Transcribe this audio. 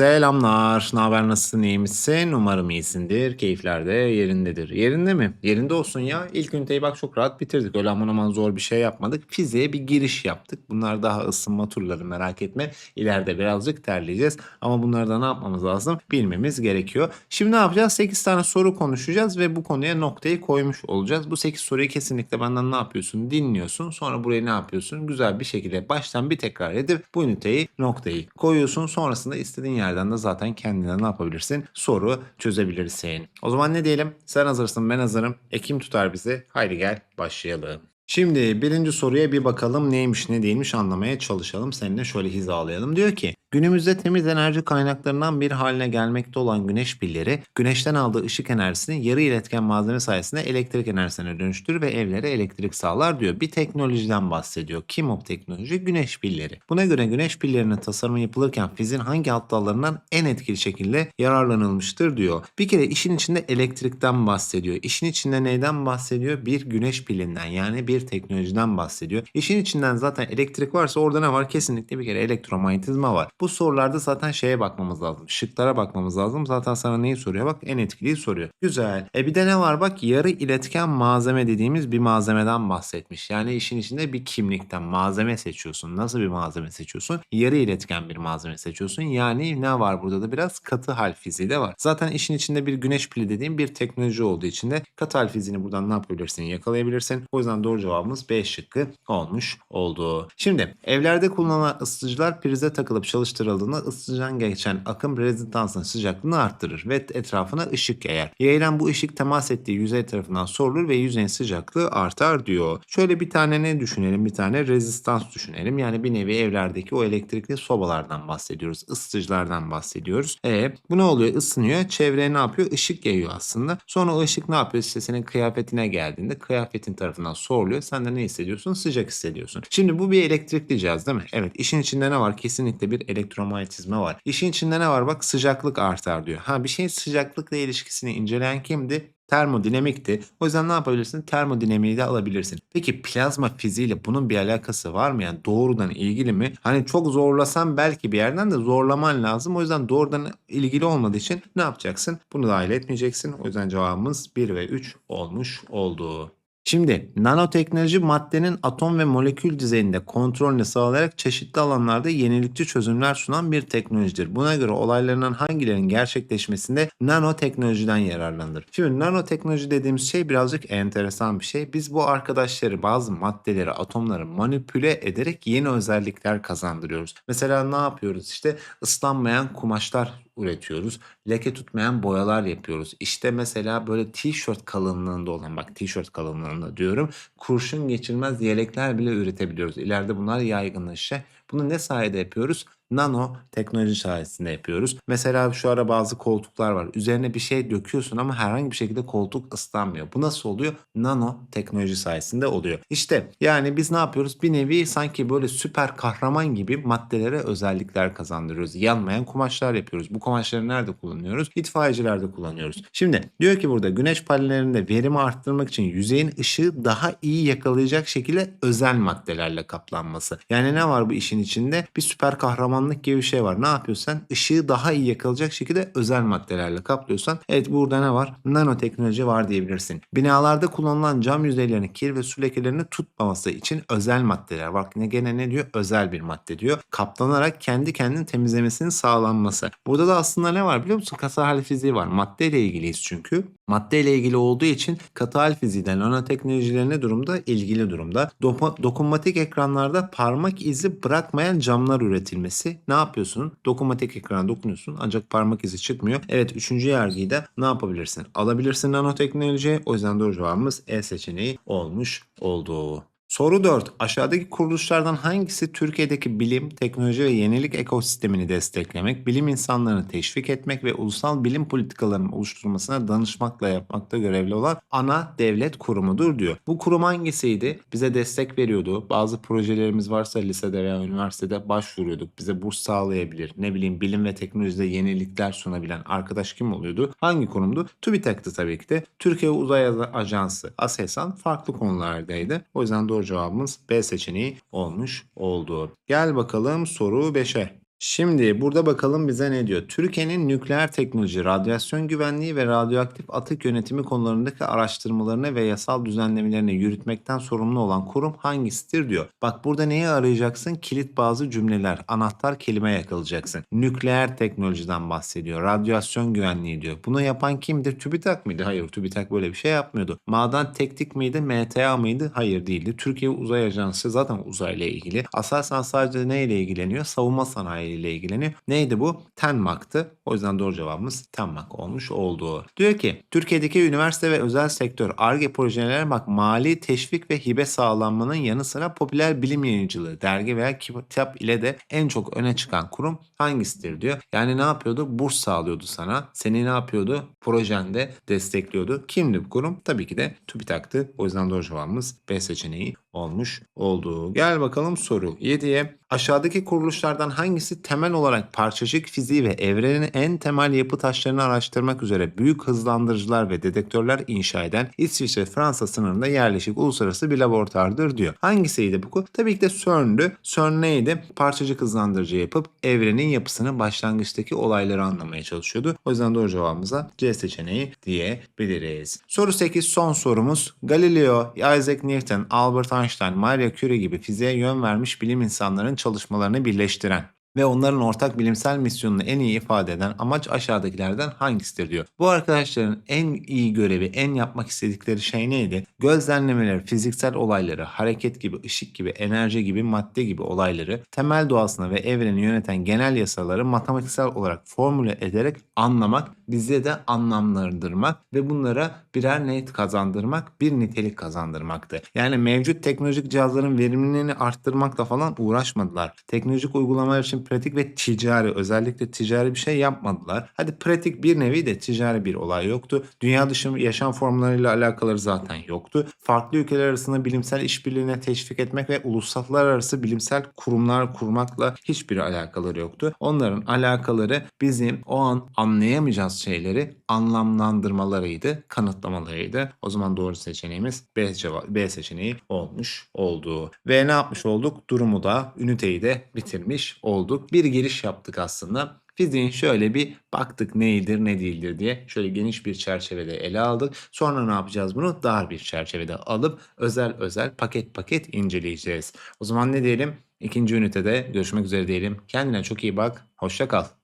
Selamlar. Ne haber? Nasılsın? iyi misin? Umarım iyisindir. Keyifler de yerindedir. Yerinde mi? Yerinde olsun ya. İlk üniteyi bak çok rahat bitirdik. Öyle aman aman zor bir şey yapmadık. Fiziğe bir giriş yaptık. Bunlar daha ısınma turları merak etme. İleride birazcık terleyeceğiz. Ama bunlarda ne yapmamız lazım? Bilmemiz gerekiyor. Şimdi ne yapacağız? 8 tane soru konuşacağız ve bu konuya noktayı koymuş olacağız. Bu 8 soruyu kesinlikle benden ne yapıyorsun? Dinliyorsun. Sonra burayı ne yapıyorsun? Güzel bir şekilde baştan bir tekrar edip bu üniteyi noktayı koyuyorsun. Sonrasında istediğin yerden de zaten kendine ne yapabilirsin? Soru çözebilirsin. O zaman ne diyelim? Sen hazırsın ben hazırım. Ekim tutar bizi. Haydi gel başlayalım. Şimdi birinci soruya bir bakalım neymiş ne değilmiş anlamaya çalışalım. Seninle şöyle hizalayalım. Diyor ki günümüzde temiz enerji kaynaklarından bir haline gelmekte olan güneş pilleri güneşten aldığı ışık enerjisini yarı iletken malzeme sayesinde elektrik enerjisine dönüştürür ve evlere elektrik sağlar diyor. Bir teknolojiden bahsediyor. Kim o teknoloji? Güneş pilleri. Buna göre güneş pillerinin tasarımı yapılırken fiziğin hangi alt dallarından en etkili şekilde yararlanılmıştır diyor. Bir kere işin içinde elektrikten bahsediyor. İşin içinde neyden bahsediyor? Bir güneş pilinden yani bir teknolojiden bahsediyor. İşin içinden zaten elektrik varsa orada ne var? Kesinlikle bir kere elektromanyetizma var. Bu sorularda zaten şeye bakmamız lazım. Şıklara bakmamız lazım. Zaten sana neyi soruyor? Bak en etkiliyi soruyor. Güzel. E bir de ne var? Bak yarı iletken malzeme dediğimiz bir malzemeden bahsetmiş. Yani işin içinde bir kimlikten malzeme seçiyorsun. Nasıl bir malzeme seçiyorsun? Yarı iletken bir malzeme seçiyorsun. Yani ne var burada da biraz katı hal fiziği de var. Zaten işin içinde bir güneş pili dediğim bir teknoloji olduğu için de katı hal fiziğini buradan ne yapabilirsin? Yakalayabilirsin. O yüzden doğru cevabımız B şıkkı olmuş oldu. Şimdi evlerde kullanılan ısıtıcılar prize takılıp çalıştırıldığında ısıtıcıdan geçen akım rezistansın sıcaklığını arttırır ve etrafına ışık yayar. Yayılan bu ışık temas ettiği yüzey tarafından sorulur ve yüzeyin sıcaklığı artar diyor. Şöyle bir tane ne düşünelim? Bir tane rezistans düşünelim. Yani bir nevi evlerdeki o elektrikli sobalardan bahsediyoruz. Isıtıcılardan bahsediyoruz. E bu ne oluyor? Isınıyor. Çevreye ne yapıyor? Işık yayıyor aslında. Sonra o ışık ne yapıyor? İşte senin kıyafetine geldiğinde kıyafetin tarafından soruluyor. Sen de ne hissediyorsun? Sıcak hissediyorsun. Şimdi bu bir elektrikli cihaz değil mi? Evet. işin içinde ne var? Kesinlikle bir elektromanyetizma var. İşin içinde ne var? Bak sıcaklık artar diyor. Ha bir şeyin sıcaklıkla ilişkisini inceleyen kimdi? termodinamikti. O yüzden ne yapabilirsin? Termodinamiği de alabilirsin. Peki plazma fiziğiyle bunun bir alakası var mı? Yani doğrudan ilgili mi? Hani çok zorlasan belki bir yerden de zorlaman lazım. O yüzden doğrudan ilgili olmadığı için ne yapacaksın? Bunu dahil etmeyeceksin. O yüzden cevabımız 1 ve 3 olmuş oldu. Şimdi nanoteknoloji maddenin atom ve molekül düzeyinde kontrolünü sağlayarak çeşitli alanlarda yenilikçi çözümler sunan bir teknolojidir. Buna göre olaylarından hangilerinin gerçekleşmesinde nanoteknolojiden yararlanır. Şimdi nanoteknoloji dediğimiz şey birazcık enteresan bir şey. Biz bu arkadaşları bazı maddeleri, atomları manipüle ederek yeni özellikler kazandırıyoruz. Mesela ne yapıyoruz? İşte ıslanmayan kumaşlar üretiyoruz. Leke tutmayan boyalar yapıyoruz. İşte mesela böyle tişört kalınlığında olan bak tişört kalınlığında diyorum. Kurşun geçirmez yelekler bile üretebiliyoruz. İleride bunlar yaygınlaşacak. Bunu ne sayede yapıyoruz? Nano teknoloji sayesinde yapıyoruz. Mesela şu ara bazı koltuklar var. Üzerine bir şey döküyorsun ama herhangi bir şekilde koltuk ıslanmıyor. Bu nasıl oluyor? Nano teknoloji sayesinde oluyor. İşte yani biz ne yapıyoruz? Bir nevi sanki böyle süper kahraman gibi maddelere özellikler kazandırıyoruz. Yanmayan kumaşlar yapıyoruz. Bu kumaşları nerede kullanıyoruz? İtfaiyecilerde kullanıyoruz. Şimdi diyor ki burada güneş panellerinde verimi arttırmak için yüzeyin ışığı daha iyi yakalayacak şekilde özel maddelerle kaplanması. Yani ne var bu işin içinde? Bir süper kahraman kahramanlık gibi bir şey var. Ne yapıyorsan ışığı daha iyi yakalayacak şekilde özel maddelerle kaplıyorsan evet burada ne var? Nanoteknoloji var diyebilirsin. Binalarda kullanılan cam yüzeylerini kir ve su lekelerini tutmaması için özel maddeler var. Yine gene ne diyor? Özel bir madde diyor. Kaplanarak kendi kendini temizlemesinin sağlanması. Burada da aslında ne var biliyor musun? Katı hal fiziği var. Maddeyle ilgiliyiz çünkü. Maddeyle ilgili olduğu için katı hal fiziğinden nanoteknolojileri ne durumda? İlgili durumda. Dokunmatik ekranlarda parmak izi bırakmayan camlar üretilmesi ne yapıyorsun? Dokunmatik ekrana dokunuyorsun ancak parmak izi çıkmıyor. Evet üçüncü yargıyı da ne yapabilirsin? Alabilirsin nanoteknoloji. O yüzden doğru cevabımız E seçeneği olmuş oldu. Soru 4. Aşağıdaki kuruluşlardan hangisi Türkiye'deki bilim, teknoloji ve yenilik ekosistemini desteklemek, bilim insanlarını teşvik etmek ve ulusal bilim politikalarının oluşturulmasına danışmakla yapmakta görevli olan ana devlet kurumudur diyor. Bu kurum hangisiydi? Bize destek veriyordu. Bazı projelerimiz varsa lisede veya üniversitede başvuruyorduk. Bize burs sağlayabilir. Ne bileyim bilim ve teknolojide yenilikler sunabilen arkadaş kim oluyordu? Hangi kurumdu? TÜBİTAK'tı tabii ki de. Türkiye Uzay Ajansı, ASESAN farklı konulardaydı. O yüzden doğru cevabımız B seçeneği olmuş oldu. Gel bakalım soru 5'e. Şimdi burada bakalım bize ne diyor? Türkiye'nin nükleer teknoloji, radyasyon güvenliği ve radyoaktif atık yönetimi konularındaki araştırmalarını ve yasal düzenlemelerini yürütmekten sorumlu olan kurum hangisidir diyor. Bak burada neyi arayacaksın? Kilit bazı cümleler, anahtar kelime yakalayacaksın. Nükleer teknolojiden bahsediyor, radyasyon güvenliği diyor. Bunu yapan kimdir? TÜBİTAK mıydı? Hayır, TÜBİTAK böyle bir şey yapmıyordu. Maden Teknik miydi? MTA mıydı? Hayır değildi. Türkiye Uzay Ajansı zaten uzayla ilgili. Aselsan sadece neyle ilgileniyor? Savunma sanayi ile ilgileniyor. Neydi bu? Tenmak'tı. O yüzden doğru cevabımız Tenmak olmuş oldu. Diyor ki Türkiye'deki üniversite ve özel sektör ARGE projelerine bak mali teşvik ve hibe sağlanmanın yanı sıra popüler bilim yayıncılığı, dergi veya kitap ile de en çok öne çıkan kurum hangisidir diyor. Yani ne yapıyordu? Burs sağlıyordu sana. Seni ne yapıyordu? Projende destekliyordu. Kimdi bu kurum? Tabii ki de TÜBİTAK'tı. O yüzden doğru cevabımız B seçeneği olmuş oldu. Gel bakalım soru 7'ye. Aşağıdaki kuruluşlardan hangisi temel olarak parçacık fiziği ve evrenin en temel yapı taşlarını araştırmak üzere büyük hızlandırıcılar ve dedektörler inşa eden İsviçre Fransa sınırında yerleşik uluslararası bir laboratuvardır diyor. Hangisiydi bu? Tabii ki de CERN'dü. CERN neydi? Parçacık hızlandırıcı yapıp evrenin yapısını başlangıçtaki olayları anlamaya çalışıyordu. O yüzden doğru cevabımıza C seçeneği diyebiliriz. Soru 8 son sorumuz. Galileo, Isaac Newton, Albert Einstein, Marie Curie gibi fiziğe yön vermiş bilim insanlarının çalışmalarını birleştiren ve onların ortak bilimsel misyonunu en iyi ifade eden amaç aşağıdakilerden hangisidir diyor. Bu arkadaşların en iyi görevi, en yapmak istedikleri şey neydi? Gözlemlemeleri, fiziksel olayları, hareket gibi, ışık gibi, enerji gibi, madde gibi olayları, temel doğasına ve evreni yöneten genel yasaları matematiksel olarak formüle ederek anlamak, bize de anlamlandırmak ve bunlara birer net kazandırmak, bir nitelik kazandırmaktı. Yani mevcut teknolojik cihazların verimliliğini arttırmakla falan uğraşmadılar. Teknolojik uygulamalar için pratik ve ticari özellikle ticari bir şey yapmadılar. Hadi pratik bir nevi de ticari bir olay yoktu. Dünya dışı yaşam formlarıyla alakaları zaten yoktu. Farklı ülkeler arasında bilimsel işbirliğine teşvik etmek ve uluslararası bilimsel kurumlar kurmakla hiçbir alakaları yoktu. Onların alakaları bizim o an anlayamayacağız şeyleri anlamlandırmalarıydı, kanıtlamalarıydı. O zaman doğru seçeneğimiz B, cevap, B seçeneği olmuş oldu. Ve ne yapmış olduk? Durumu da, üniteyi de bitirmiş olduk. Bir giriş yaptık aslında. Fiziğin şöyle bir baktık neyidir ne değildir diye şöyle geniş bir çerçevede ele aldık. Sonra ne yapacağız bunu? Dar bir çerçevede alıp özel özel paket paket inceleyeceğiz. O zaman ne diyelim? İkinci ünitede görüşmek üzere diyelim. Kendine çok iyi bak. Hoşça kal.